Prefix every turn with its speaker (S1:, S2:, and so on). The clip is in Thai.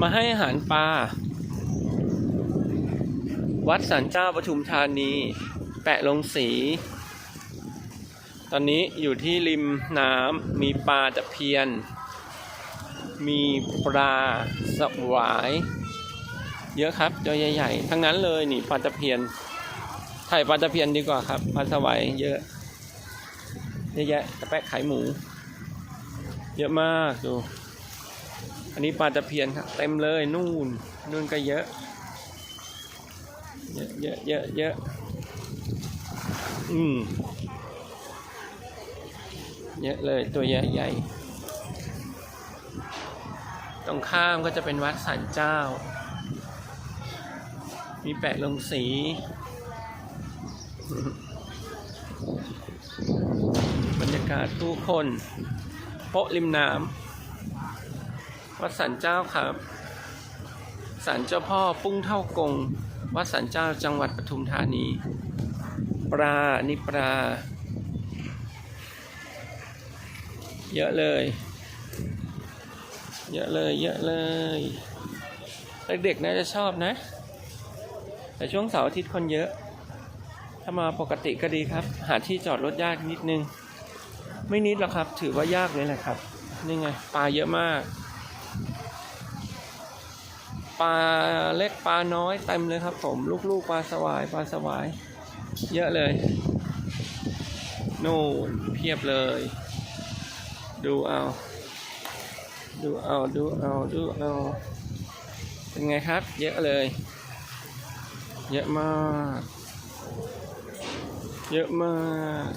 S1: มาให้อาหารปลา วัดสันเจ้าปทุมธานี แปะลงสี ตอนนี้อยู่ที่ริมน้ำมีปลาตะเพียน มีปลาสวาย เยอะครับตัวใหญ่ๆ ทั้งนั้นเลยนี่ปลาตะเพียนถ่ายปลาตะเพียนดีกว่าครับปลาสวายเยอะเยอะแยะตะแปะขายหมู เยอะมากดู อันนี้ปลาตะเพียนครับเต็มเลยนู่นนู่นก็เยอะ เยอะเยอะเยอะเยอะอืมเยอะเลยตัวใหญ่ใหญ่ตรงข้ามก็จะเป็นวัดสันเจ้า มีแปะลงสี บรรยากาศผู้คน โป๊ะริมน้ำ วัดสันเจ้าครับสันเจ้าพ่อปุ้งเท่ากง วัดสันเจ้าจังหวัดปทุมธานี ปลานี่ปลา เยอะเลย เยอะเลย เยอะเลย เด็กๆน่าจะชอบนะ แต่ช่วงเสาร์อาทิตย์คนเยอะ ถ้ามาปกติก็ดีครับ หาที่จอดรถยากนิดนึง ไม่นิดหรอกครับ ถือว่ายากเลยแหละครับ นี่ไง ปลาเยอะมาก ปลาเล็กปลาน้อยเต็มเลยครับผมลูกๆปลาสวายปลาสวาย เยอะเลยนู่นเพียบเลย ดูเอา ดูเอาดูเอาดูเอาเป็นไงครับ เยอะเลย เยอะมาก เยอะมาก